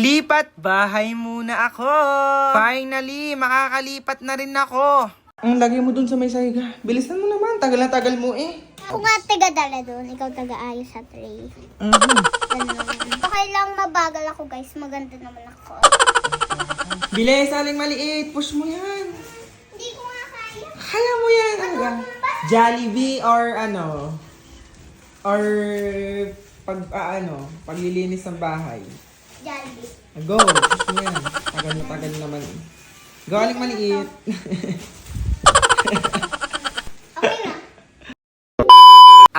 Lipat bahay muna ako. Finally, makakalipat na rin ako. Ang lagay mo dun sa may sahiga. Bilisan mo naman. Tagal na tagal mo eh. Ako nga taga-dala doon, ikaw taga-ayos sa tray. Mhm. Ganun. Okay lang mabagal ako guys, maganda naman ako. Bilis, aling maliit. Push mo yan. Hindi ko nga kaya. Kaya mo yan. Ano ba? Jollibee or ano? Or pag ah, ano, paglilinis ng bahay. Jollibee. Go, push mo yan. Tagal na tagal naman. Go, aling maliit. Okay na.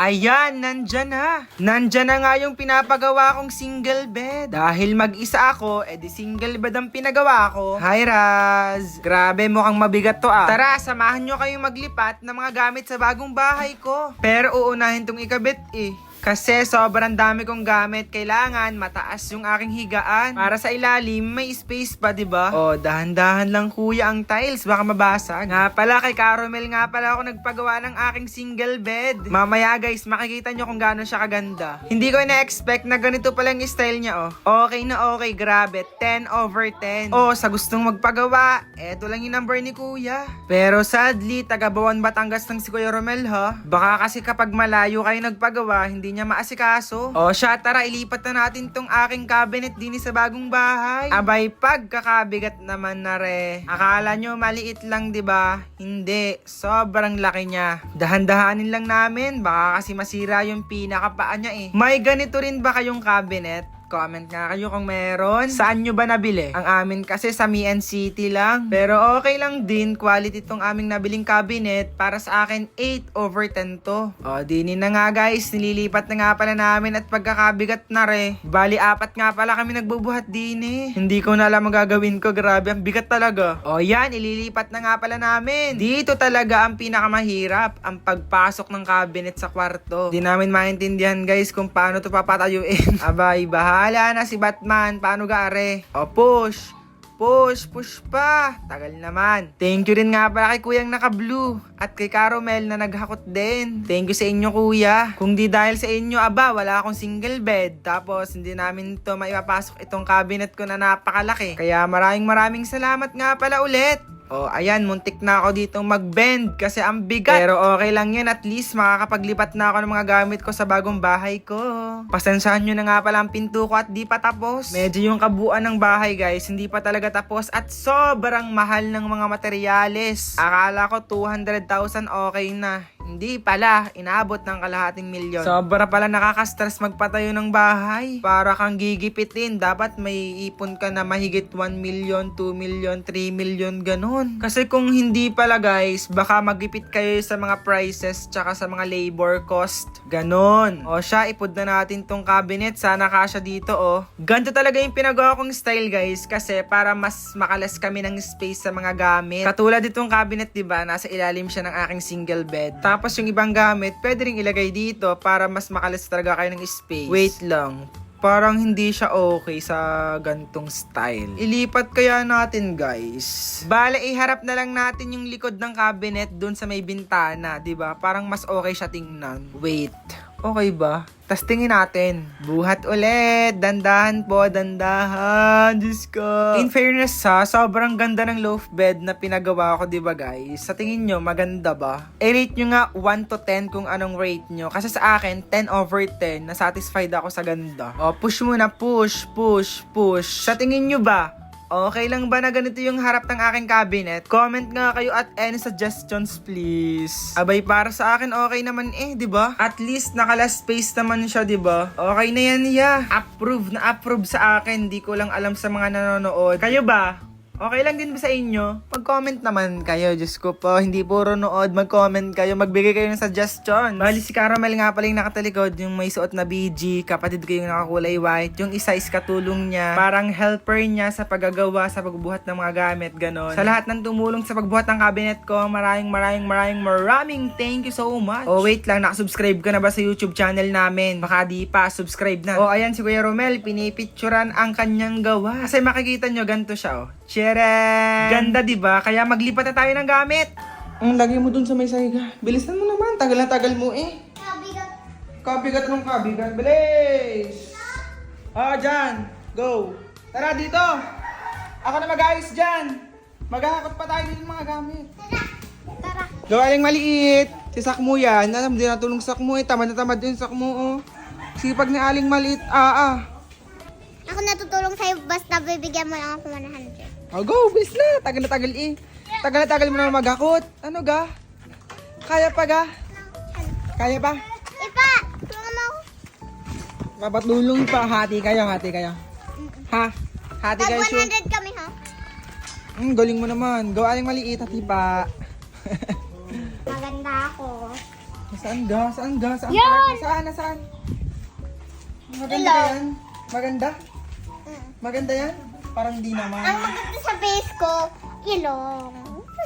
Ayan, nandyan na. Nandyan na nga yung pinapagawa kong single bed. Dahil mag-isa ako, edi single bed ang pinagawa ko. Hi, Raz. Grabe, mukhang mabigat to ah. Tara, samahan nyo kayong maglipat ng mga gamit sa bagong bahay ko. Pero uunahin tong ikabit eh. Kasi sobrang dami kong gamit, kailangan mataas yung aking higaan. Para sa ilalim, may space pa, di ba? Oh, dahan-dahan lang kuya ang tiles, baka mabasag. Nga pala, kay Caromel nga pala ako nagpagawa ng aking single bed. Mamaya guys, makikita nyo kung gaano siya kaganda. Hindi ko na-expect na ganito pala yung style niya, oh. Okay na okay, grabe. 10 over 10. Oh, sa gustong magpagawa, eto lang yung number ni kuya. Pero sadly, taga Bawan Batangas ng si Kuya Romel, ha? Baka kasi kapag malayo kayo nagpagawa, hindi niya maasikaso. O siya, tara, ilipat na natin tong aking cabinet din sa bagong bahay. Abay, pagkakabigat naman na re. Akala nyo maliit lang, di ba? Hindi, sobrang laki niya. Dahan-dahanin lang namin, baka kasi masira yung pinakapaa niya eh. May ganito rin ba kayong cabinet? Comment nga kayo kung meron. Saan nyo ba nabili? Ang amin kasi sa Me and City lang. Pero okay lang din, quality tong aming nabiling cabinet. Para sa akin, 8 over 10 to. O, dinin na nga guys, nililipat na nga pala namin at pagkakabigat na re. Bali, apat nga pala kami nagbubuhat din eh. Hindi ko na alam ang gagawin ko, grabe, ang bigat talaga. O yan, ililipat na nga pala namin. Dito talaga ang pinakamahirap, ang pagpasok ng cabinet sa kwarto. Di namin maintindihan guys kung paano to papatayuin. Abay, bahala na si Batman. Paano gare? O push. Push, push pa. Tagal naman. Thank you rin nga pala kay kuyang naka-blue at kay Caromel na naghakot din. Thank you sa inyo kuya. Kung di dahil sa inyo, aba, wala akong single bed. Tapos hindi namin to maipapasok itong cabinet ko na napakalaki. Kaya maraming maraming salamat nga pala ulit. Oh, ayan, muntik na ako ditong mag-bend kasi ang bigat. Pero okay lang yun, at least makakapaglipat na ako ng mga gamit ko sa bagong bahay ko. Pasensyahan nyo na nga pala ang pinto ko at di pa tapos. Medyo yung kabuuan ng bahay guys, hindi pa talaga tapos at sobrang mahal ng mga materyales. Akala ko 200,000 okay na. Hindi pala, inaabot ng kalahating milyon. Sobra pala nakaka-stress magpatayo ng bahay. Para kang gigipitin, dapat may ipon ka na mahigit 1 million, 2 million, 3 million, ganun. Kasi kung hindi pala guys, baka magipit kayo sa mga prices tsaka sa mga labor cost. Ganon. O siya, ipod na natin tong cabinet. Sana kasya dito oh. Ganito talaga yung pinagawa kong style guys. Kasi para mas makalas kami ng space sa mga gamit. Katulad itong cabinet, di ba Nasa ilalim siya ng aking single bed. Tapos yung ibang gamit, pwede ring ilagay dito para mas makalas talaga kayo ng space. Wait lang. Parang hindi siya okay sa gantong style. Ilipat kaya natin, guys. Bale, iharap na lang natin yung likod ng cabinet dun sa may bintana, 'di ba? Parang mas okay siya tingnan. Wait. Okay ba? Tas tingin natin. Buhat ulit. Dandahan po, dandahan. Diyos ko. In fairness ha, sobrang ganda ng loaf bed na pinagawa ko, di ba guys? Sa tingin nyo, maganda ba? I-rate nyo nga 1 to 10 kung anong rate nyo. Kasi sa akin, 10 over 10. Na-satisfied ako sa ganda. O, push muna. Push, push, push. Sa tingin nyo ba? Okay lang ba na ganito yung harap ng aking cabinet? Comment nga kayo at any suggestions please. Abay para sa akin okay naman eh, 'di ba? At least nakala space naman siya, 'di ba? Okay na yan, ya. Approve na approve sa akin. Di ko lang alam sa mga nanonood. Kayo ba? Okay lang din ba sa inyo? Mag-comment naman kayo, Diyos ko po. Hindi puro nood, mag-comment kayo, magbigay kayo ng suggestion. Bali si Caramel nga pala yung nakatalikod, yung may suot na BG, kapatid ko yung nakakulay white, yung isa is katulong niya, parang helper niya sa paggagawa, sa pagbubuhat ng mga gamit, ganon. Sa lahat ng tumulong sa pagbuhat ng cabinet ko, maraming maraming maraming maraming thank you so much. Oh wait lang, nakasubscribe ka na ba sa YouTube channel namin? Baka di pa, subscribe na. Oh ayan si Kuya Romel, pinipicturan ang kanyang gawa. Kasi makikita nyo, ganito siya oh. Tcharam! Ganda, di ba? Kaya maglipat na tayo ng gamit. Ang lagay mo dun sa may sahiga. Bilisan mo naman. Tagal na tagal mo eh. Kabigat. Kabigat ng kabigat. Bilis! Ah, dyan. Go. Tara dito! Ako na mag-ayos dyan! Maghahakot pa tayo dito ng mga gamit. Tara. Gawaling maliit. Si Sakmo yan. Alam, di natulong sa Sakmo eh. Tamad na tamad din Sakmo oh. Sipag ni Aling maliit. Ah, ah. Ako natutulong sa'yo basta bibigyan mo lang ako 100. Oh, go! Bilis na! Tagal na tagal eh. Tagal na tagal mo na maghakot. Ano ga? Kaya pa ga? Kaya pa? Ipa! Tulungan mo ako. Papatulong pa. Hati kayo, hati kayo. Ha? Hati Tag kayo, sure. 100 kami ha. Mm, galing mo naman. Gawaling maliit at hipa. Maganda ako. Saan ga? Saan ga? Saan Yan! pa? Saan? Nasaan? Maganda yan? Maganda? Mm. Maganda yan? Parang hindi naman. Ang maganda sa face ko, ilong.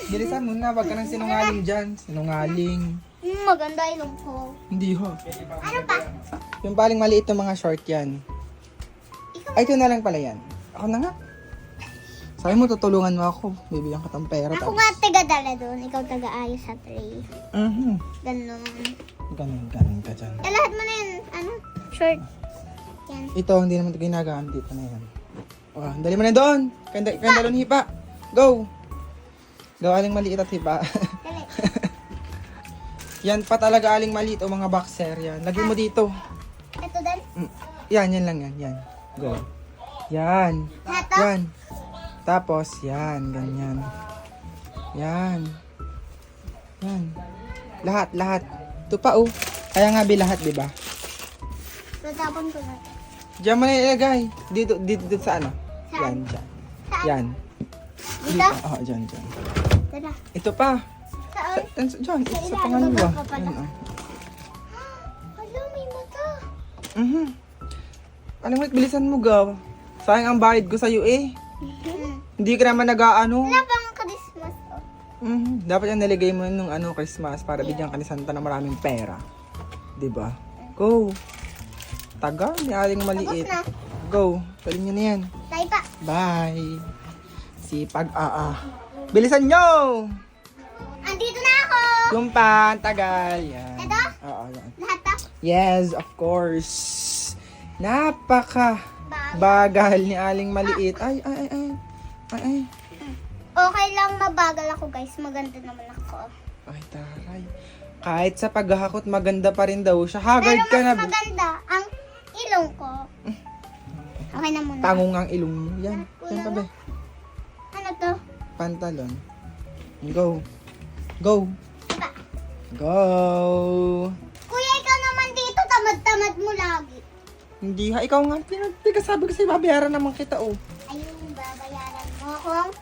Bilisan mo na, wag ka nang sinungaling dyan. Sinungaling. Mm, maganda ilong ko. Hindi ho. Ano pa? Yung paling maliit ng mga short yan. Ikaw. Ay, ito na lang pala yan. Ako na nga. Sabi mo, tutulungan mo ako. Bibigyan ka ng pera. Ako nga taga-dala doon. Ikaw taga-ayos sa tray. Mhm. Ganon. Ganun, ganun ka dyan. Eh, lahat mo na yun. Ano? Short. Yan. Ito, hindi naman ito ginagamit. Dito na yan. Oh, dali mo na doon. Kanda, kanda doon hipa. Go! Gawaling maliit at hipa. Yan pa talaga aling maliit o mga boxer yan. Lagyan mo dito. Ito din. Mm. Yan, yan lang yan. Yan. Go. Yan. Lahat to? Yan. Tapos, yan. Ganyan. Yan. Yan. Lahat, lahat. Ito pa, oh. Kaya nga, bi lahat, di ba? Tatapon ko na. Diyan mo na ilagay. Dito, dito, dito sa ano? Yan, dyan. Yan. Dito? Oo, dyan, dyan. Tara. Ito pa. Saan? Sa, sa, dyan, ito sa pangalawa. Yan, oh. Hala, may mata. Mhm. Alam mo, bilisan mo, gaw. Sayang ang bayad ko sa'yo, eh. Hindi ka naman nag-ano. Wala pang Christmas oh. Mhm. Dapat yung naligay mo nung ano, Christmas para bigyan ka ni Santa ng maraming pera. 'Di ba? Go. Taga, ni aling maliit. Go. Galing nyo na yan. Tayo pa. Bye. Sipag aa. Bilisan nyo! Andito na ako. Pa, tagal. Yan. Ito? Oo, yan. Lahat to? Yes, of course. Napaka Ba- bagal ni aling maliit. Ay, ay, ay, ay. Ay, ay. Okay lang mabagal ako guys. Maganda naman ako. Ay, taray. Kahit sa paghahakot, maganda pa rin daw siya. Haggard Pero ka na. mas maganda ang ilong ko. Okay na muna. Tango nga ang ilong mo. Yan. Yan pa ba? Ano to? Pantalon. Go. Go. Diba? Go. Kuya, ikaw naman dito. Tamad-tamad mo lagi. Hindi ha. Ikaw nga. Pinagsabi ko sa'yo, babayaran naman kita, oh. Ayun, babayaran mo akong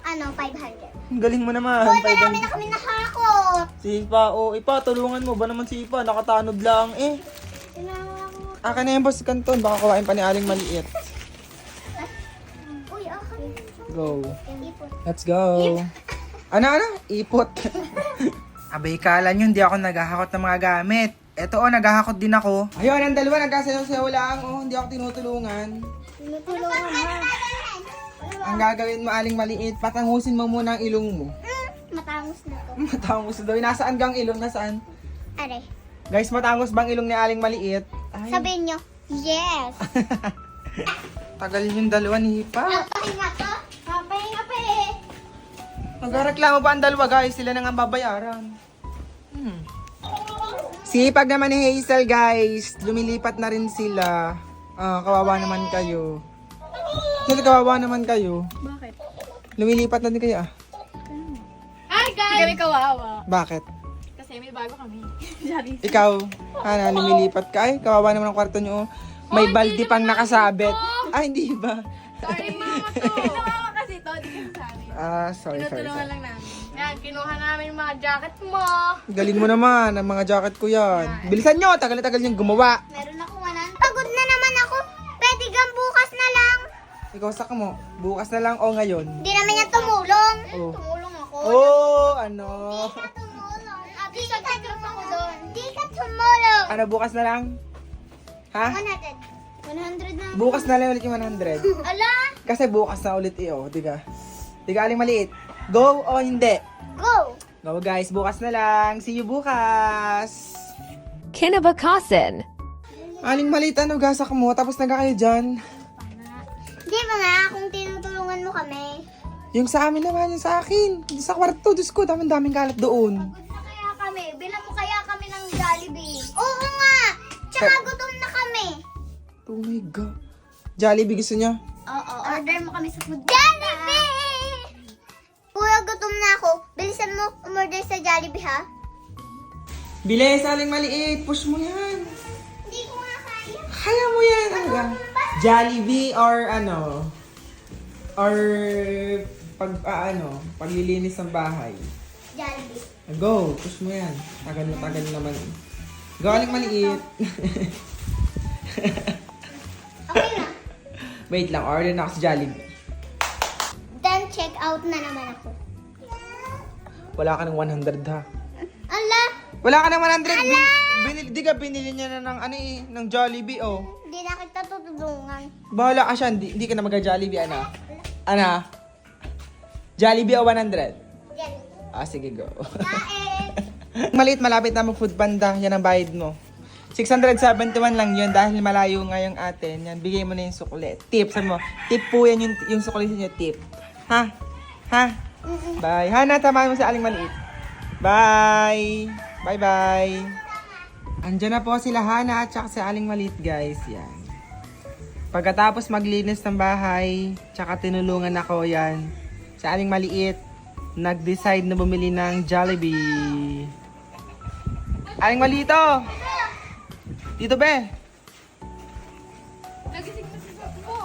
ano, 500. Ang galing mo naman. Hoy, marami na kami nakakot. Si Ipa, oh. Ipa, tulungan mo ba naman si Ipa? Nakatanod lang, eh. Tinawag ko. Akin na yung boss kanton. Baka kuhain pa ni Aling maliit. Uy, akin. Go. Let's go. Ano, ano? Ipot. Abay, kala nyo, hindi ako naghahakot ng mga gamit. Eto, oh, naghahakot din ako. Ayun, ang dalawa, nagkasayaw-sayaw lang, oh. Hindi ako tinutulungan. Tinutulungan mo. Ang gagawin mo, aling maliit, patangusin mo muna ang ilong mo. Matangos na to. Matangos daw. Nasaan gang ilong? Nasaan? Are, Guys, matangos bang ilong ni aling maliit? Ay, sabihin nyo, yes. tagal yung dalawa ni Hipa. Papahinga to? Papahinga pa eh. Nagreklamo pa ang dalawa, guys. Sila na nga babayaran. Hmm. Sipag naman ni Hazel, guys. Lumilipat na rin sila. Ah, kawawa naman kayo. Sila kawawa naman kayo. Bakit? Lumilipat na din kayo, ah. Hi guys! Hindi kami kawawa. Bakit? Kasi may bago kami. Sorry. Ikaw, Hana, lumilipat ka. Ay, kawawa naman ang kwarto nyo. oh. May baldi pang nakasabit. Ay, hindi ba? Sorry mama to. Kawawa kasi to. Di kasi sa amin. Ah, sorry, sorry, Tinutulungan sorry. lang namin. Yan, kinuha namin yung mga jacket mo. Galing mo naman, ang mga jacket ko yan. Bilisan nyo, tagal na tagal niyang gumawa. Meron ako 100. Pagod na naman ako. Pwede kang bukas na lang. Ikaw sa mo, bukas na lang o ngayon. Hindi naman niya tumulong. Oh. Tumulong ako. Oh, ano? tumulong. Group ako doon. Hindi ka tumulong. Ano, bukas na lang? Ha? 100. 100 na. Bukas na lang ulit yung 100. Ala, Kasi bukas na ulit iyo, diga. Diga aling maliit. Go o hindi? go. Go guys, bukas na lang. See you bukas. Kinabakasan. Aling maliit, ano, gasak mo, tapos naga kayo dyan. Di ba nga kung tinutulungan mo kami? Yung sa amin naman, yung sa akin. Yung sa kwarto, Diyos ko, daming daming kalat doon. Tsaka gutom na kami. Oh my God. Jollibee gusto niya? Oo, order mo kami sa food. Jollibee! Kuya, gutom na ako. Bilisan mo umorder sa Jollibee, ha? Bilis, aling maliit. Push mo yan. Hindi ko nga kaya. Kaya mo yan. Ano ba? Jollibee or ano? Or pag, ah, ano, paglilinis ng bahay. Jollibee. Go, push mo yan. Tagal na tagal naman. Go, aling maliit. Okay na. Wait lang, order na ako sa Jollibee. Then, check out na naman ako. Wala ka ng 100 ha. Ala! Wala ka ng 100. Bin, binili, di ka binili niya na ng ano eh, ng Jollibee oh. Hindi na kita tutulungan. Bahala ka siya, hindi, hindi ka na magka-Jollibee, ana. Ana? Jollibee o 100? Yan. Ah, sige, go. Kain! Maliit, malapit na mag food panda. Yan ang bayad mo. 671 lang yun dahil malayo nga yung atin. Yan, bigay mo na yung sukli. Tip, sabi mo. Tip po yan yung, yung sukli sa inyo, tip. Ha? Ha? Bye. Hana, tamahan mo sa aling maliit. Bye. Bye-bye. Andiyan na po sila Hana at saka sa aling maliit, guys. Yan. Pagkatapos maglinis ng bahay, tsaka tinulungan ako yan. Sa aling maliit, nag-decide na bumili ng Jollibee. Aling malito! Dito be! Nagising na si Sapo.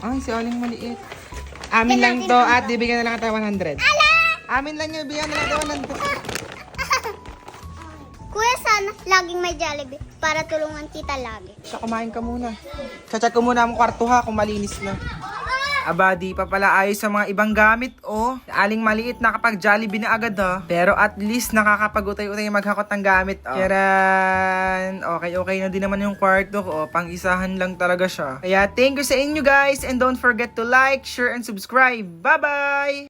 Ay, si Aling maliit. Amin lang to at bibigyan na lang kita 100. Amin lang yun, bigyan na lang kita 100. Kuya, sana laging may Jollibee para tulungan kita lagi. Siya, kumain ka muna. Chat-chat ko muna ang kwarto ha kung malinis na. Aba, di pa pala ayos sa mga ibang gamit, oh. Aling maliit nakapag Jollibee na agad, ha. Pero at least nakakapag-utay-utay maghakot ng gamit, oh. Charan! Okay, okay na din naman yung kwarto ko, oh. Pang-isahan lang talaga siya. Kaya thank you sa inyo, guys. And don't forget to like, share, and subscribe. Bye-bye!